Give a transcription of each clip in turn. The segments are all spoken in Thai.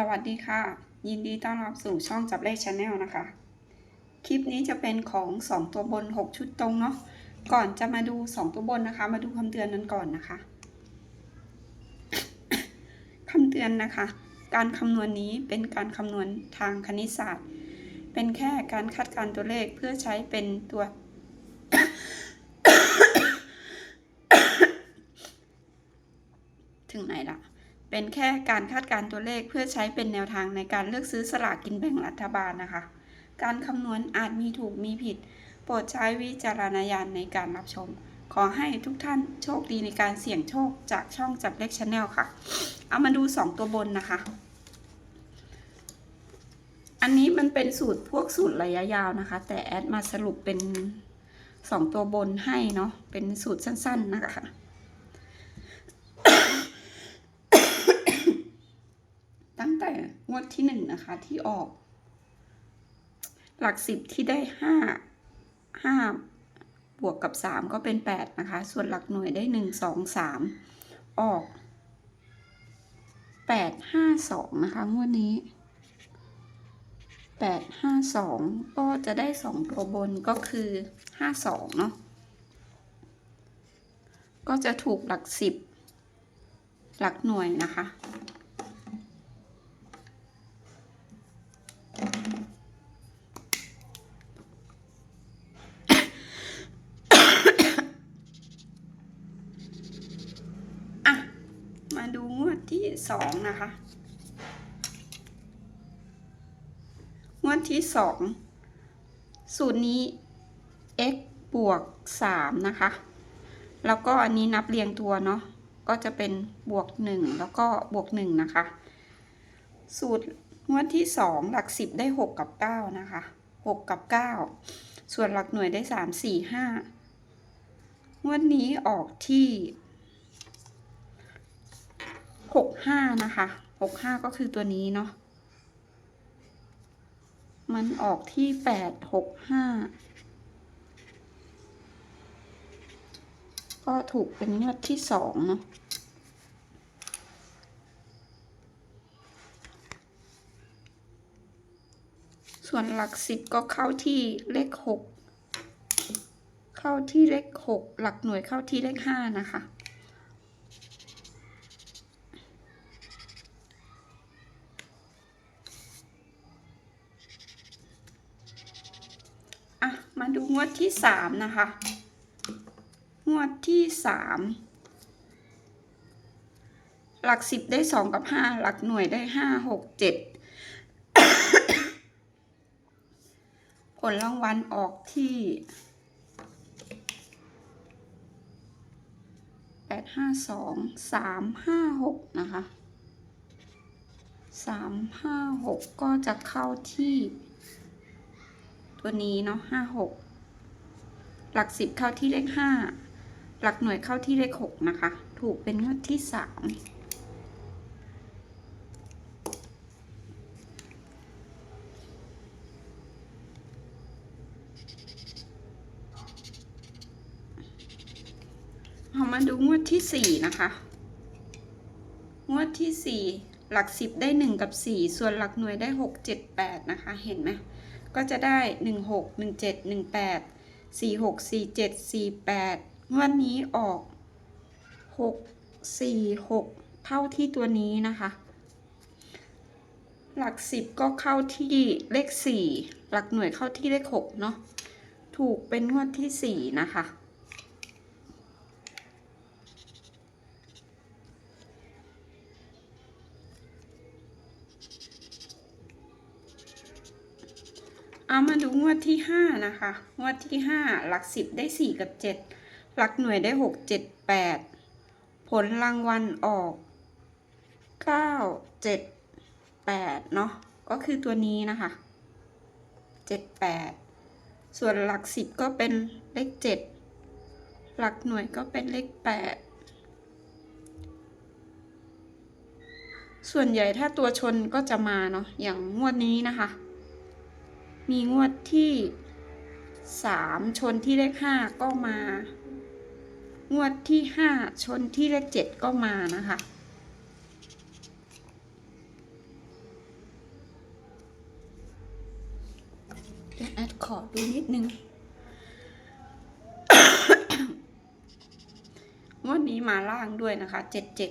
สวัสดีค่ะ ยินดีต้อนรับสู่ช่องจับเลขชาแนลนะคะ คลิปนี้จะเป็นของ 2 ตัวบน 6 ชุดตรงเนาะก่อนจะมาดู 2 ตัวบนนะคะ มาดูคำเตือนนั้นก่อนนะคะคำเตือนนะคะ การคำนวณนี้เป็นการคำนวณทางคณิตศาสตร์ เป็นแค่การคาดการตัวเลขเพื่อใช้เป็นตัว ถึงไหนละ เป็นแค่การคาดการ์ตัวเลขเพื่อใช้เป็นแนวทางในการเลือกซื้อสลากกินแบ่งรัฐบาลนะคะ การคำนวณอาจมีถูกมีผิด โปรดใช้วิจารณญาณในการรับชม ขอให้ทุกท่านโชคดีในการเสี่ยงโชคจากช่องจับเลขชาแนลค่ะ เอามาดู 2 ตัวบนนะคะ อันนี้มันเป็นสูตรพวกสูตรระยะยาวนะคะ แต่แอดมาสรุปเป็น 2 ตัวบนให้เนาะ เป็นสูตรสั้น ๆ นะคะ ตั้ง แต่งวดที่หนึ่งนะคะ ที่ออก หลักสิบที่ได้ห้าห้าบวกกับสามก็เป็นแปดนะคะ ส่วนหลักหน่วยได้หนึ่งสองสามออกแปดห้าสองนะคะงวดนี้แปดห้าสองก็จะได้สองตัวบนก็คือห้าสองเนาะก็จะถูกหลักสิบหลักหน่วยนะคะ มาดูงวดที่ สองนะคะงวดที่สองสูตรนี้ x บวกสามนะคะ แล้วก็อันนี้นับเรียงตัวเนาะก็จะเป็นบวกหนึ่งแล้วก็บวกหนึ่งนะคะ สูตรงวดที่สองหลักสิบได้หกกับเก้านะคะหกกับเก้าส่วนหลักหน่วยได้สามสี่ห้างวดนี้ออกที่ หกห้านะคะหกห้าก็คือตัวนี้เนาะมันออกที่แปดหกห้าก็ถูกเป็นงวดที่สองเนาะส่วนหลักสิบก็เข้าที่เลขหกเข้าที่เลขหกหลักหน่วยเข้าที่เลขห้านะคะอะ ที่สามนะคะ งวดที่สามหลักสิบได้สองกับห้าหลักหน่วยได้ห้าหกเจ็ดผลรางวัลออกที่แปดห้าสองสามห้าหกนะคะสามห้าหกก็จะเข้าที่ ตัวนี้เนาะห้าหก หลักสิบเข้าที่เลขห้าหลักหน่วยเข้าที่เลขหกนะคะ ถูกเป็นงวดที่สามเอามาดูงวดที่สี่นะคะ งวดที่สี่หลักสิบได้หนึ่งกับสี่ส่วนหลักหน่วยได้หกเจ็ดแปดนะคะ เห็นไหมก็จะได้หนึ่งหกหนึ่งเจ็ดหนึ่งแปด สี่หกสี่เจ็ดสี่แปดงวดนี้ออกหกสี่หกเท่าที่ตัวนี้นะคะ หลักสิบก็เข้าที่เลขสี่หลักหน่วยเข้าที่เลขหกเนาะถูกเป็นงวดที่สี่นะคะ วดที่ห้านะคะ งวดที่ห้าหลักสิบได้สี่กับเจ็ดหลักหน่วยได้หกเจ็ดแปดผลรางวัลออกเก้าเจ็ดแปดเนาะก็คือตัวนี้นะคะเจ็ดแปดส่วนหลักสิบก็เป็นเลขเจ็ดหลักหน่วยก็เป็นเลขแปดส่วนใหญ่ถ้าตัวชนก็จะมาเนาะอย่างงวดนี้นะคะ มีงวดที่สามชนที่เลขห้าก็มา งวดที่ห้าชนที่เลขเจ็ดก็มานะคะ เดี๋ยวแอดขอดูนิดนึงงวดนี้มาล่างด้วยนะคะเจ็ดเจ็ด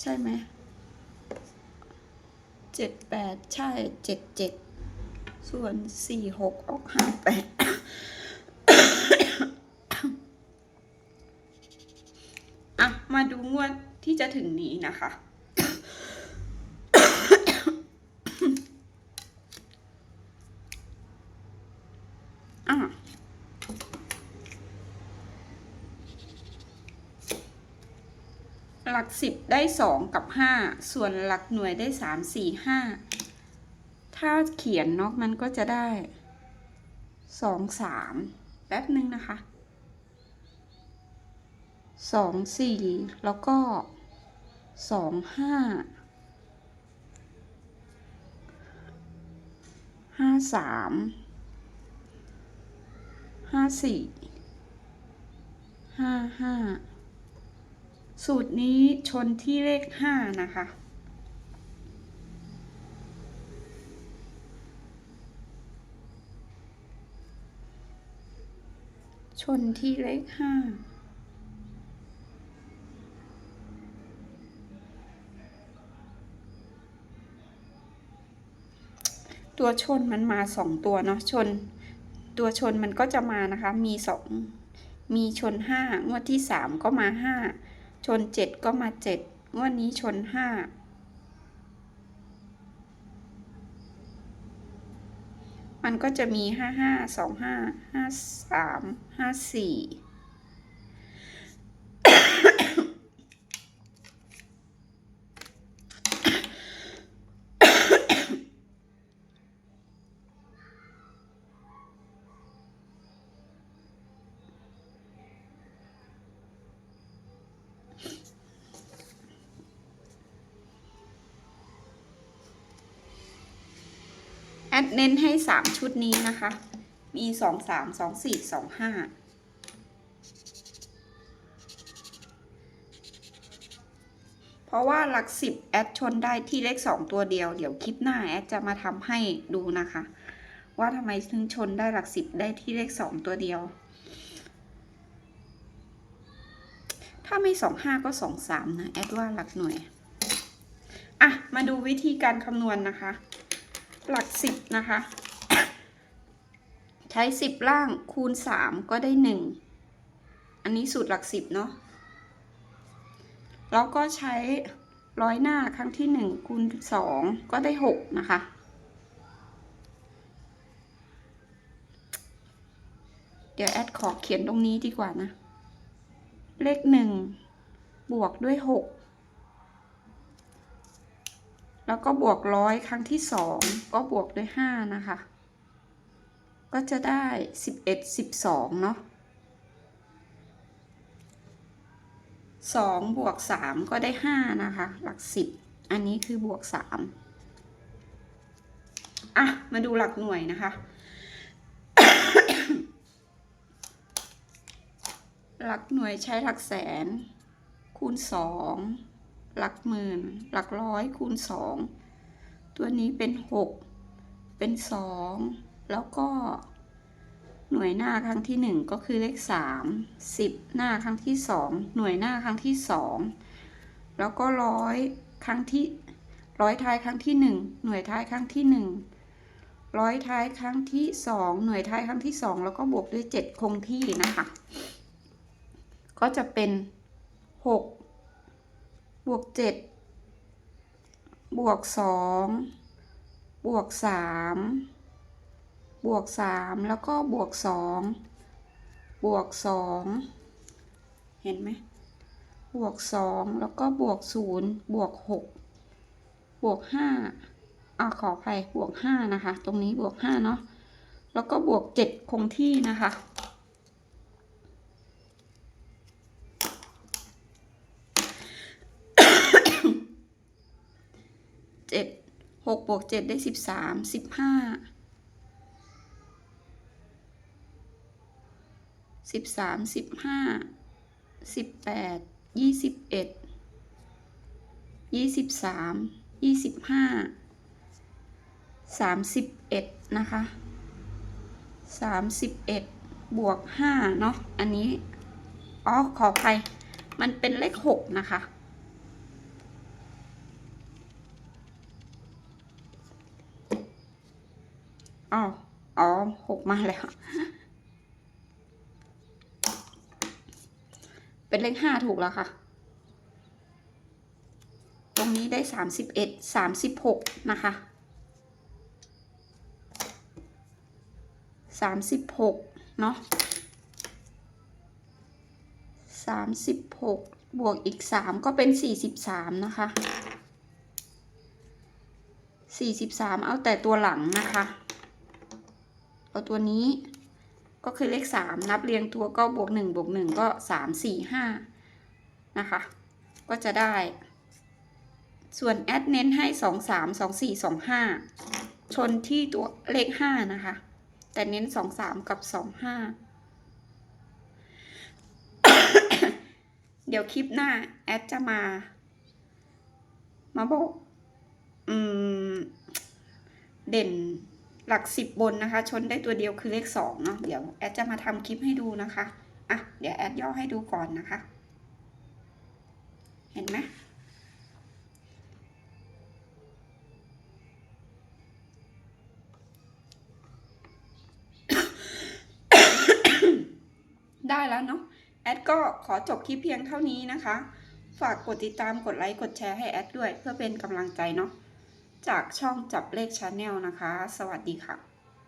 ใช่ไหมเจ็ดแปดใช่เจ็ดเจ็ด ส่วนสี่หกออกห้าแปดอะมาดูงวดที่จะถึงนี้นะคะ อะหลักสิบได้สองกับห้าส่วนหลักหน่วยได้สามสี่ห้า ถ้าเขียนเนาะมันก็จะได้สองสามแป๊บหนึ่งนะคะสองสี่แล้วก็สองห้าห้าสามห้าสี่ห้าห้าสูตรนี้ชนที่เลขห้านะคะ ชนที่เลขห้าตัวชนมันมาสองตัวเนาะชน ตัวชนมันก็จะมานะคะ มีสองมีชนห้างวดที่สามก็มาห้าชนเจ็ดก็มาเจ็ดงวดนี้ชนห้า มันก็จะมีห้าห้าสองห้าห้าสามห้าสี่ ดเน้นให้สามชุดนี้นะคะ มีสองสามสองสี่สองห้าเพราะว่าหลักสิบแอดชนได้ที่เลขสองตัวเดียว เดี๋ยวคลิปหน้าแอดจะมาทำให้ดูนะคะ ว่าทำไมถึงชนได้หลักสิบได้ที่เลขสองตัวเดียว ถ้าไม่สองห้าก็สองสามนะ แอดว่าหลักหน่วย อะ มาดูวิธีการคำนวณนะคะ หลักสิบนะคะ ใช้สิบล่างคูณสามก็ได้หนึ่งอันนี้สูตรหลักสิบเนาะแล้วก็ใช้ร้อยหน้าครั้งที่หนึ่งคูณสองก็ได้หกนะคะเดี๋ยวแอดขอเขียนตรงนี้ดีกว่านะ เลขหนึ่งบวกด้วยหก แล้วก็บวกร้อยครั้งที่สองก็บวกด้วยห้านะคะ ก็จะได้สิบเอ็ดสิบสองเนาะสองบวกสามก็ได้ห้านะคะ หลักสิบอันนี้คือบวกสามอะ มาดูหลักหน่วยนะคะ หลักหน่วยใช้หลักแสน คูณสอง หลักหมื่น หลักร้อยคูณสองตัวนี้เป็นหกเป็นสองแล้วก็หน่วยหน้าครั้งที่หนึ่งก็คือเลขสามสิบหน้าครั้งที่สองหน่วยหน้าครั้งที่สองแล้วก็ร้อยครั้งที่ร้อยท้ายครั้งที่หนึ่งหน่วยท้ายครั้งที่หนึ่งร้อยท้ายครั้งที่สองหน่วยท้ายครั้งที่สองแล้วก็บวกด้วยเจ็ดคงที่นะคะ ก็จะเป็นหก บวกเจ็ดบวกสองบวกสามบวกสามแล้วก็บวกสองบวกสองเห็นไหมบวกสองแล้วก็บวกศูนย์บวกหกบวกห้าอ่าขออภัยบวกห้านะคะ ตรงนี้บวกห้าเนาะแล้วก็บวกเจ็ดคงที่นะคะ เจ็ดห กบวกเจ็ดได้สิบสามสิบห้าสิบสามสิบห้าสิบแปดยี่สิบเอ็ดยี่สิบสามยี่สิบห้าสามสิบเอ็ดนะคะสามสิบเอ็ดบวกห้าเนาะอันนี้อ๋อขออภัยมันเป็นเลขหกนะคะ อ๋ออ๋อหกมาแล้วเป็นเลขห้าถูกแล้วค่ะ ตรงนี้ได้สามสิบเอ็ดสามสิบหกนะคะสามสิบหกเนาะสามสิบหกบวกอีกสามก็เป็นสี่สิบสามนะคะสี่สิบสามเอาแต่ตัวหลังนะคะ เอาตัวนี้ก็คือเลขสามนับเรียงตัวก็บวกหนึ่งบวกหนึ่งก็สามสี่ห้านะคะ ก็จะได้ ส่วนแอดเน้นให้สองสามสองสี่สองห้าชนที่ตัวเลขห้านะคะ แต่เน้นสองสามกับสองห้าเดี๋ยวคลิปหน้า แอดจะมา มาบอก อืม เด่น หลักสิบบนนะคะ ชนได้ตัวเดียวคือเลขสองเนาะเดี๋ยวแอดจะมาทำคลิปให้ดูนะคะอะเดี๋ยวแอดย่อให้ดูก่อนนะคะ เห็นไหมได้แล้วเนาะแอดก็ขอจบคลิปเพียงเท่านี้นะคะ ฝากกดติดตามกดไลค์กดแชร์ให้แอดด้วย เพื่อเป็นกำลังใจเนาะ จากช่องจับเลขชาแนลนะคะ สวัสดีค่ะ